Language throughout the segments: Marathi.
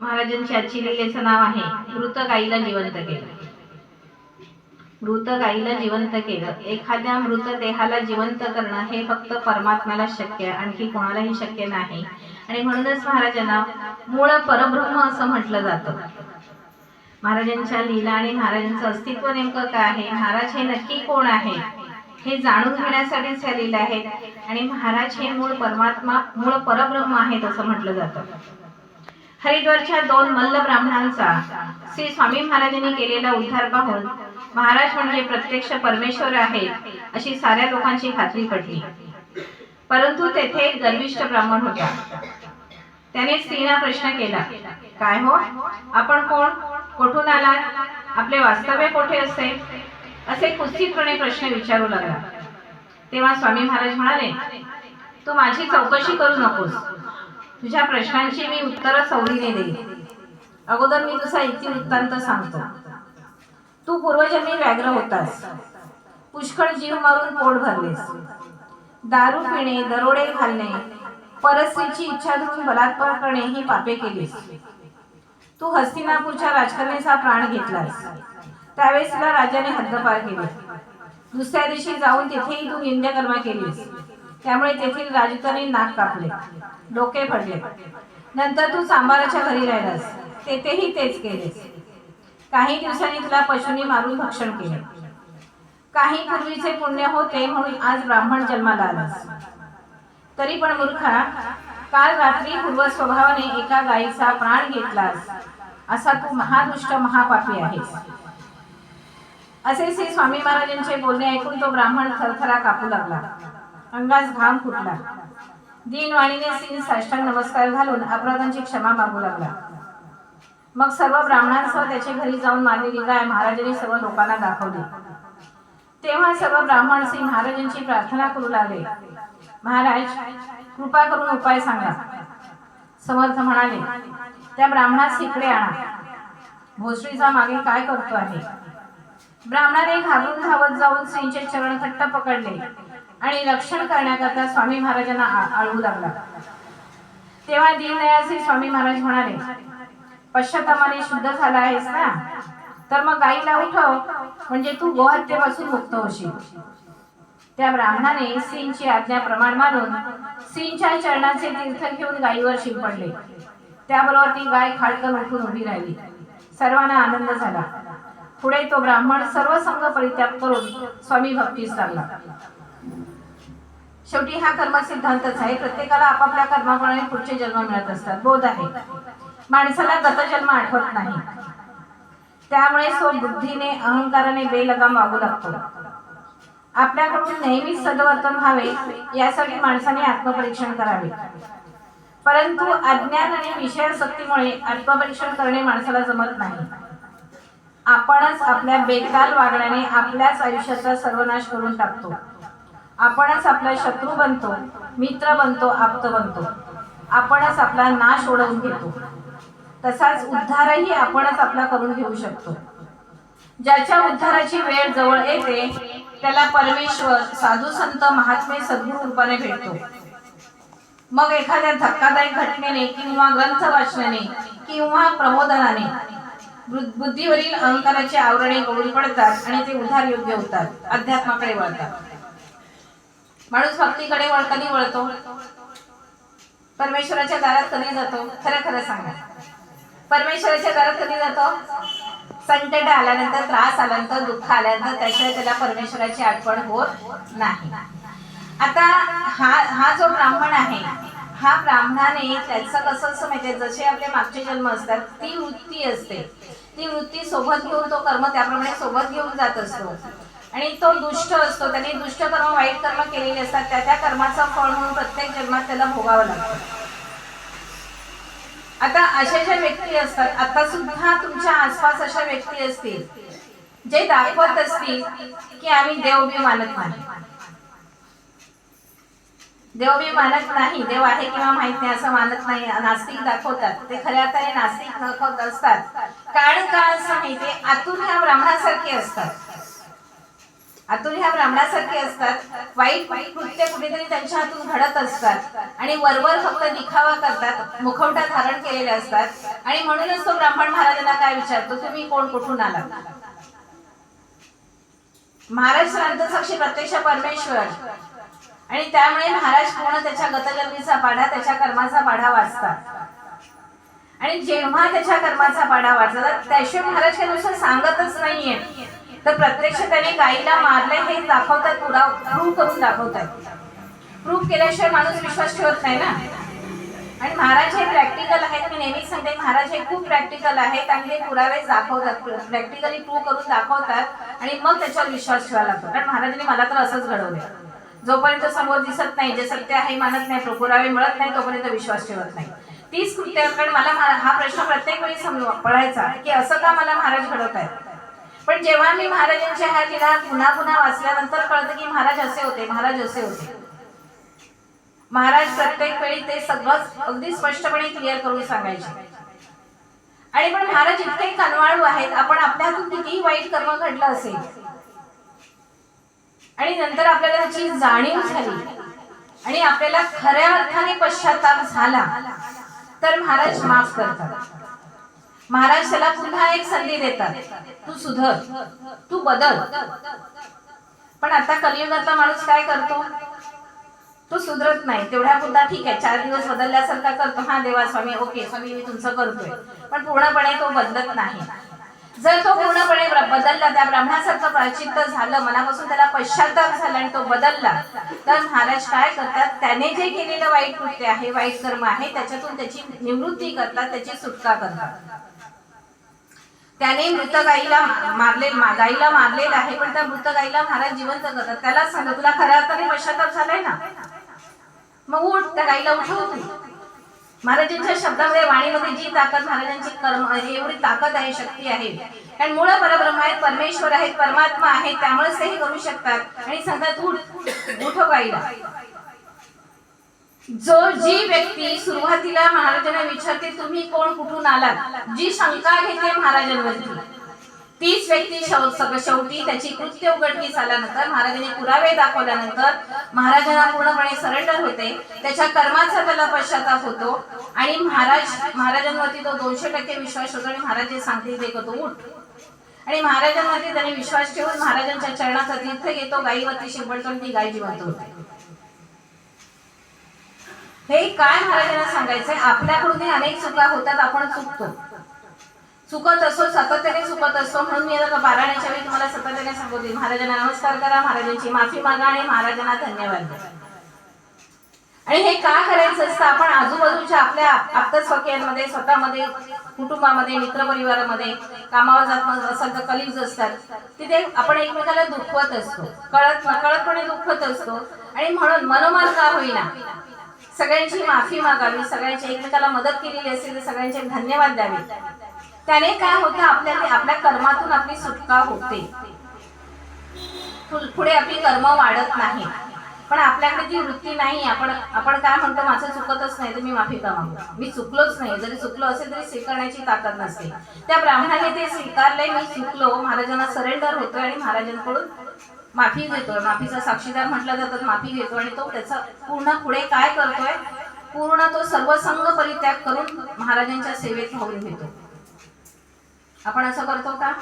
महाराजांची आजची लिलेचं नाव आहे मृत गाईला जिवंत केलं मृत गाईला जिवंत केलं. एखाद्या मृत देहाला जिवंत करणं हे फक्त परमात्म्याला शक्य आणखी कोणालाही शक्य नाही. आणि म्हणूनच महाराजांना मूळ परब्रह्म असं म्हटलं जातं. महाराजांच्या लीला आणि महाराजांचं अस्तित्व नेमकं काय आहे? महाराज हे नक्की कोण आहे हे जाणून घेण्यासाठीच ह्या लीला आहेत. आणि महाराज हे मूळ परमात्मा मूळ परब्रह्म आहेत असं म्हटलं जातं. हरिद्वारच्या दोन मल्ल ब्राह्मणांचा श्री स्वामी महाराजांनी केलेला उद्धार पाहून महाराज म्हणजे प्रत्यक्ष परमेश्वर आहे अशी साऱ्या लोकांची खात्री पडली. परंतु तेथे एक गर्विष्ठ ब्राह्मण होता. त्याने स्त्रीला प्रश्न केला काय हो? आपण कोण? कोठून आलात? आपले वास्तव्य कोठे असते असे कुस्तीतपणे प्रश्न विचारू लागला. तेव्हा स्वामी महाराज म्हणाले तू माझी चौकशी करू नकोस. तुझ्या प्रश्नांची मी उत्तर सवडीने देईन अगोदर मी तुझा इति वृत्तांत सांगतो. तू पूर्वजन्मी व्याघ्र होतास. पुष्कळ जीव मारून पोट भरलेस. दारू पिणे दरोडे घालणे परस्त्रीची इच्छा धरून बलात्कार करणे ही पापे केलीस. तू हस्तिनापूरच्या राजकन्याचा प्राण घेतलास. त्यावेळेस तुला राजाने हद्दपार केली. दुसऱ्या दिवशी जाऊन तिथेही तू निंद्यकर्मा केलीस. त्यामुळे तेथील राजकाने नाक कापले. डोके पडले नंतर तू सांबाराच्या घरी राहिलास. तेथेही तेच केलेस. काही दिवसांनी तुला पशुनी मारून भक्षण केले. काही पूर्वीचे पुण्य होते म्हणून आज ब्राह्मण जन्माला आलास. तरी पण मूर्खा काल रात्री पूर्व स्वभावाने एका गायीचा प्राण घेतलास. असा तू महादुष्ट महापापी आहेस. असे श्री स्वामी महाराजांचे बोलणे ऐकून तो ब्राह्मण थरथरा कापू लागला. अंगास घाम फुटला. दीनवाणीने सिंह साष्टांग नमस्कार घालून अपराधांची क्षमा मागू लागला. मग सर्व ब्राह्मणांसह त्याच्या घरी जाऊन मारलेली गाय महाराजांनी सर्व लोकांना दाखवली. तेव्हा सर्व ब्राह्मण सिंह महाराजांची प्रार्थना करू लागले. महाराज कृपा करून उपाय सांगा. समर्थ म्हणाले त्या ब्राह्मणास इकडे आणा. भोसरीचा मागे काय करतो आहे? ब्राह्मणाने घाबरून धावत जाऊन सिंहचे चरण घट्ट पकडले. आणि रक्षण करण्याकरता स्वामी महाराजांना आ- आळवू लागला. तेव्हा दीनदयाळचे स्वामी महाराज म्हणाले पश्चातामाने शुद्ध झाला आहेस ना? तर मग गाईला उठव म्हणजे तू गोहत्येपासून मुक्त होशील. त्या ब्राह्मणाने सिंहची आज्ञा प्रमाण मानून सिंहच्या चरणाचे तीर्थ घेऊन गायीवर शिंपडले त्याबरोबर ती गाय खाडकन उठून उभी राहिली. सर्वांना आनंद झाला. पुढे तो ब्राह्मण सर्व संघ परित्याग करून स्वामी भक्तीस लागला. शेवटी हा कर्म सिद्धांतच आहे. प्रत्येकाला आपापल्या कर्माप्रमाणे पुढचे जन्म मिळत असतात. बोध आहे. माणसाला गतजन्म आठवत नाही. त्यामुळे तो बुद्धीने अहंकाराने बेलगाम वागू लागतो. आपल्याकडून नेहमी सदवर्तन व्हावे यासाठी माणसाने आत्मपरीक्षण करावे. परंतु अज्ञान आणि विषयासक्तीमुळे आत्मपरीक्षण करणे माणसाला जमत नाही. आपणच आपल्या बेताल वागण्याने आपल्याच आयुष्याचा सर्वनाश करून टाकतो. आपणच आपला शत्रू बनतो मित्र बनतो आप्त बनतो. आपणच आपला नाश ओढवून घेतो. तसाच उद्धारही आपणच आपला करून घेऊ शकतो. ज्याच्या उद्धाराची वेळ जवळ येते त्याला परमेश्वर साधू संत महात्मे सद्गुरू रूपाने भेटतो. मग एखाद्या धक्कादायक घटनेने किंवा ग्रंथ वाचनाने किंवा प्रबोधनाने बु- बुद्धीवरील अहंकाराची आवरणे गौरी पडतात आणि ते उद्धार योग्य होतात अध्यात्माकडे वळतात. माणूस भक्तीकडे वळतानी वळतो. परमेश्वराच्या दारात कधी जातो? खरं खरं सांगा. परमेश्वराच्या दारात कधी जातो? संकट आल्यानंतर त्रास आल्यानंतर दुःख आल्यानंतर त्याशिवाय त्याला परमेश्वराची आठवण होत नाही. आता हा हा जो ब्राह्मण आहे हा ब्राह्मणाने त्याचं कसं असं माहितीये? जसे आपले मागचे जन्म असतात ती वृत्ती असते. ती वृत्ती सोबत घेऊन तो कर्म त्याप्रमाणे सोबत घेऊन जात असतो. आणि तो दुष्ट असतो. त्याने दुष्ट कर्म वाईट कर्म केलेले असतात. त्या त्या कर्माचं फळ म्हणून प्रत्येक जन्मात त्याला भोगावं लागतं. आता अशा ज्या व्यक्ती असतात आता सुद्धा तुमच्या आसपास अशा व्यक्ती असतील जे दाखवत असतील की आम्ही देव बी मानत नाही. देव बी मानत नाही देव आहे किंवा माहीत नाही असं मानत नाही नास्तिक दाखवतात. ते खऱ्या अर्थाने नास्तिक दाखवत असतात. कारण का असं माहिती आतून ह्या ब्राह्मणासारखे असतात. आतून ह्या ब्राह्मणासारखे असतात. वाईट वाईट कृत्य कुठेतरी त्यांच्या हातून घडत असतात. आणि वरवर फक्त दिखावा करतात मुखवटा धारण केलेले असतात. आणि म्हणूनच तो ब्राह्मण महाराजांना काय विचारतो तुम्ही कोण? कुठून आला महाराज साक्षी प्रत्यक्ष परमेश्वर. आणि त्यामुळे महाराज पूर्ण त्याच्या गतजन्मीचा पाढा त्याच्या कर्माचा पाढा वाचतात. आणि जेव्हा त्याच्या कर्माचा पाढा वाचतात त्याशिवाय महाराज काही नुसतं सांगतच नाहीये तर प्रत्यक्ष त्याने गाईला मारले हे दाखवतात पुराव प्रूव्ह करून दाखवतात. प्रूव्ह केल्याशिवाय माणूस विश्वास ठेवत नाही ना? आणि महाराज हे प्रॅक्टिकल आहेत. मी नेहमीच सांगते महाराज हे खूप प्रॅक्टिकल आहेत आणि ते पुरावे दाखवतात. प्रॅक्टिकली प्रूव्ह करून दाखवतात आणि मग त्याच्यावर विश्वास ठेवावा लागतो कारण महाराजांनी मला तर असंच घडवलं जोपर्यंत समोर दिसत नाही जे सत्य आहे मानत नाही पुरावे मिळत नाही तोपर्यंत विश्वास ठेवत नाही. तीच कृत्य कारण मला हा प्रश्न प्रत्येक वेळी समजू पडायचा की असं का मला महाराज घडवत आहेत पण जेव्हा मी महाराजांच्या ह्या लिला पुन्हा पुन्हा वाचल्यानंतर कळतं की महाराज असे होते महाराज असे होते. महाराज प्रत्येक वेळी ते सगळं अगदी स्पष्टपणे क्लिअर करून सांगायचे. आणि पण महाराज इतके कनवाळू आहेत आपण आपल्या हातून कितीही वाईट कर्म घडलं असेल आणि नंतर आपल्याला त्याची जाणीव झाली आणि आपल्याला खऱ्या अर्थाने पश्चाताप झाला तर महाराज माफ करतात. महाराज त्याला पुन्हा एक संधी देतात. तू सुधर. तू बदल. पण आता कलियुगातला माणूस काय करतो? तो सुधरत नाही. तेवढ्या पुरता ठीक आहे. चार दिवस बदलल्यासारखा करतो. हा देवा स्वामी ओके स्वामी मी तुमचं करतोय. पण पूर्णपणे तो बदलत नाही. जर तो पूर्णपणे बदलला त्या ब्राह्मणासारखं प्राचित्त झालं मनापासून त्याला पश्चाताप झाला आणि तो बदलला तर महाराज काय करतात? त्याने जे केलेलं वाईट कृत्य आहे वाईट कर्म आहे त्याच्यातून त्याची निवृत्ती करतात त्याची सुटका करतात. त्याने मृत गाईला मारले गाईला मारलेलं आहे पण त्या मृत गाईला महाराज जिवंत करतात. त्याला सांग तुला खऱ्या अर्थाने पश्चाताप झालाय ना? मग उठ त्या गाईला उठवत हो महाराजांच्या शब्दामध्ये वाणीमध्ये जी ताकद महाराजांची कर्म एवढी ताकद आहे शक्ती आहे. कारण मूळ परब्रह्म आहेत परमेश्वर आहेत परमात्मा आहेत त्यामुळेच ते हे करू शकतात. आणि सांगतात उठ उठव हो गाईला. जो जी व्यक्ती सुरुवातीला महाराजांना विचारते तुम्ही कोण? कुठून आलात? जी शंका घेते महाराजांवरती. तीच व्यक्ती शेवटी त्याची कृत्य उघडकीस आल्यानंतर महाराजांनी पुरावे दाखवल्यानंतर महाराजांना पूर्णपणे सरेंडर होते. त्याच्या कर्माचा त्याला पश्चाताप होतो आणि महाराज महाराजांवरती तो दोनशे टक्के विश्वास होतो आणि महाराज जे सांगतील ते करतो उठ. आणि महाराजांवरती त्याने विश्वास ठेवून महाराजांच्या चरणाचा तीर्थ घेतो. गायीवरती शिंपडतो आणि ती गाय जिवंत होते. हे काय महाराजांना सांगायचंय? आपल्याकडूनही अनेक चुका होतात आपण चुकतो. चुकत असतो सातत्याने चुकत असतो म्हणून मी आता बाराण्याच्या वेळी तुम्हाला सातत्याने सांगते महाराजांना नमस्कार करा महाराजांची माफी मागा आणि महाराजांना धन्यवाद द्या. आणि हे का करायचं असतं? आपण आजूबाजूच्या आपल्या आप्तस्वकीयांमध्ये स्वतःमध्ये कुटुंबामध्ये मित्रपरिवारामध्ये कामावर जात असाल तर कलिग्ज असतात. तिथे आपण एकमेकाला दुखवत असतो. कळत नकळतपणे दुखवत असतो. आणि म्हणून मनोमान का होईना. सगळ्यांची माफी मागावी सगळ्यांची एकमेकाला मदत केलेली असेल तर सगळ्यांचे धन्यवाद द्यावे. त्याने काय होतं? आपल्याला आपल्या कर्मातून आपली सुटका होते. पुढे आपली कर्म वाढत नाही. पण आपल्याकडे ती वृत्ती नाही. आपण आपण काय म्हणतो? माझं चुकतच नाही तर मी माफी का मागू? मी चुकलोच नाही. जरी चुकलो असेल तरी स्वीकारण्याची ताकद नसते. त्या ब्राह्मणाने ते स्वीकारले मी चुकलो. महाराजांना सरेंडर होतोय आणि महाराजांकडून माफी घेतोय. माफीचा साक्षीदार म्हटलं जातं माफी घेतो. आणि तो त्याचा पूर्ण पुढे काय करतोय? पूर्ण तो सर्व संघ परित्याग करून महाराजांच्या सेवेत होऊन घेतो. आपण असं करतो का?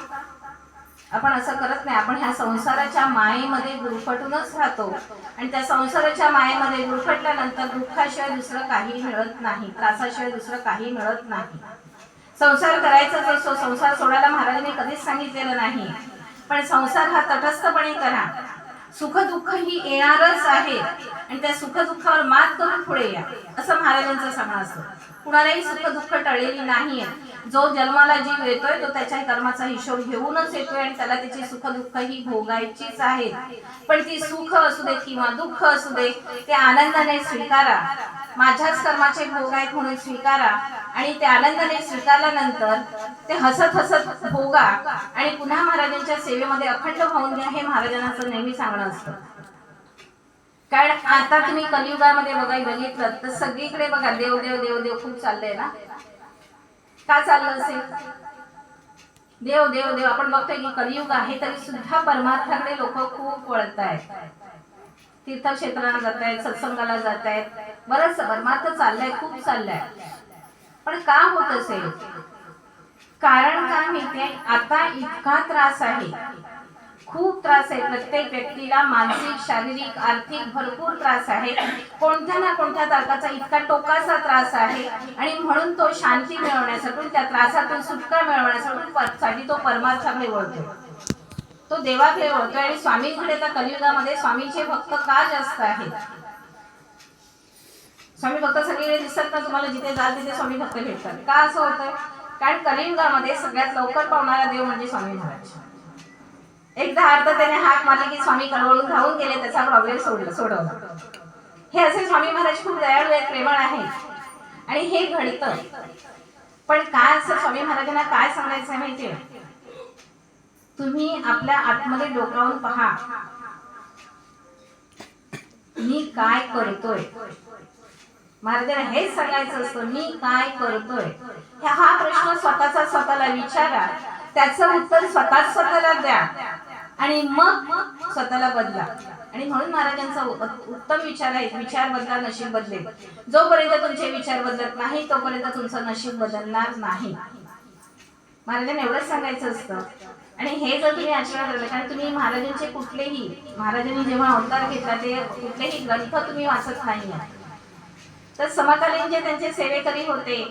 आपण असं करत नाही. आपण ह्या संसाराच्या मायेमध्ये गुरफटूनच राहतो. आणि त्या संसाराच्या मायेमध्ये गुरफटल्यानंतर दुःखाशिवाय दुसरं काही मिळत नाही. त्रासाशिवाय दुसरं काही मिळत नाही. संसार करायचाच असतो संसार सोडायला महाराजांनी कधीच सांगितलेलं नाही. पण संसार हा तटस्थपणे करा. सुख दुःख ही येणारच आहे. आणि त्या सुख दुःखावर मात करून पुढे या. असं महाराजांचं सांगणं असतं. कुणालाही सुख दुःख टळलेली नाहीये. जो जन्माला जीव येतोय तो त्याच्या कर्माचा हिशोब घेऊनच येतोय आणि त्याला त्याची सुख दुःख ही भोगायचीच आहेत पण ती सुख असू दे किंवा दुःख असू दे ते आनंदाने स्वीकारा. माझ्याच कर्माचे भोग आहेत म्हणून स्वीकारा. आणि ते आनंदाने स्वीकारल्यानंतर ते हसत हसत भोगा. आणि पुन्हा महाराजांच्या सेवेमध्ये अखंड होऊन घ्या हे महाराजांचं नेहमी सांगणं असतं कारण आता तुम्ही कलियुगामध्ये बघा बघितलं तर सगळीकडे बघा देव देव देव देव खूप चाललंय ना? का चाललं असेल? देव देव देव आपण बघतोय की कलियुग आहे तरी सुद्धा परमार्थाकडे लोक खूप वळत आहेत तीर्थक्षेत्राला जात आहेत सत्संगाला जात आहेत बरंच परमार्थ चाललाय खूप चाललाय. पण का होत असेल? कारण काय माहितीये? आता इतका त्रास आहे. खूप त्रास आहे. प्रत्येक व्यक्तीला मानसिक शारीरिक आर्थिक भरपूर त्रास आहे. कोणत्या ना कोणत्या तारखाचा इतका टोकाचा त्रास आहे. आणि म्हणून तो शांती मिळवण्यासाठी त्या त्रासातून सुटका मिळवण्यासाठी साठी तो परमार्थाकडे वळतो तो देवाकडे वळतो आणि स्वामींकडे त्या कलियुगामध्ये स्वामींचे भक्त का जास्त आहेत? स्वामी भक्त सगळीकडे दिसतात ना तुम्हाला जिथे जाल तिथे स्वामी भक्त भेटतात. का असं होतं कारण कलियुगामध्ये सगळ्यात लवकर पावणारा देव म्हणजे स्वामी महाराज. एकदा अर्थ त्याने हाक मारली की स्वामी कळवळून धावून गेले त्याचा प्रॉब्लेम सोडला सोडवला. हे असे स्वामी महाराज खूप दयाळू आहेत प्रेमळ आहे आणि हे घडतं. पण काय असं स्वामी महाराजांना काय सांगायचं आहे माहितीये? तुम्ही आपल्या आतमध्ये डोकावून पहा. मी काय करतोय? महाराजांना हेच सांगायचं असतं मी काय करतोय? हा प्रश्न स्वतःचा स्वतःला विचारा. त्याचं उत्तर स्वतःच स्वतःला द्या. आणि मग स्वतःला बदला. आणि म्हणून महाराजांचा उत्तम विचार आहे विचार बदला नशीब बदले जोपर्यंत तुमचे विचार बदलत नाही तोपर्यंत तुमचं नशीब बदलणार नाही. महाराजांना एवढंच सांगायचं असतं. आणि हे जर तुम्ही आचरण करलं कारण तुम्ही महाराजांचे कुठलेही महाराजांनी जेव्हा अवतार घेतला ते कुठलेही ग्रंथ तुम्ही वाचत नाही तर समकालीन जे त्यांचे सेवेकरी होते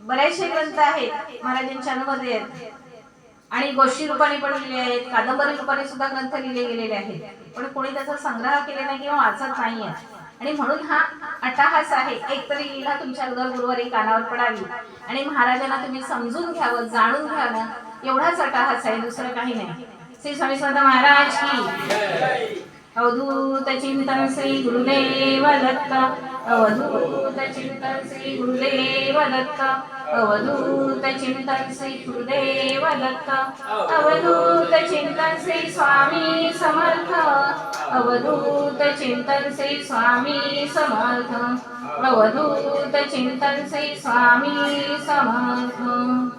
बरेचसे ग्रंथ आहेत महाराजांच्या अनुभव आहेत. आणि गोष्टी रूपाने पण लिहिले आहेत कादंबरी रूपाने सुद्धा ग्रंथ लिहिले गेलेले आहेत. पण कोणी त्याचा संग्रह केलेला नाही किंवा वाचत नाहीये. आणि म्हणून हा अट्टाहास आहे एकतरी लिहिला तुमच्या उदर गुरुवारी कानावर पडावी. आणि महाराजांना तुम्ही समजून घ्यावं जाणून घ्यावं एवढाच अट्टाहास आहे दुसरं काही नाही. श्री स्वामी समर्थ महाराज की. अवधूत चिंतन श्री गुरुदेव दत्त. अवधूत चिंतन श्री गुरुदेव दत्त अवधूत चिंतन श्री गुरुदेव दत्त अवधूत चिंतन श्री स्वामी समर्थ। अवधूत चिंतन श्री स्वामी समर्थ। अवधूत चिंतन श्री स्वामी समर्थ।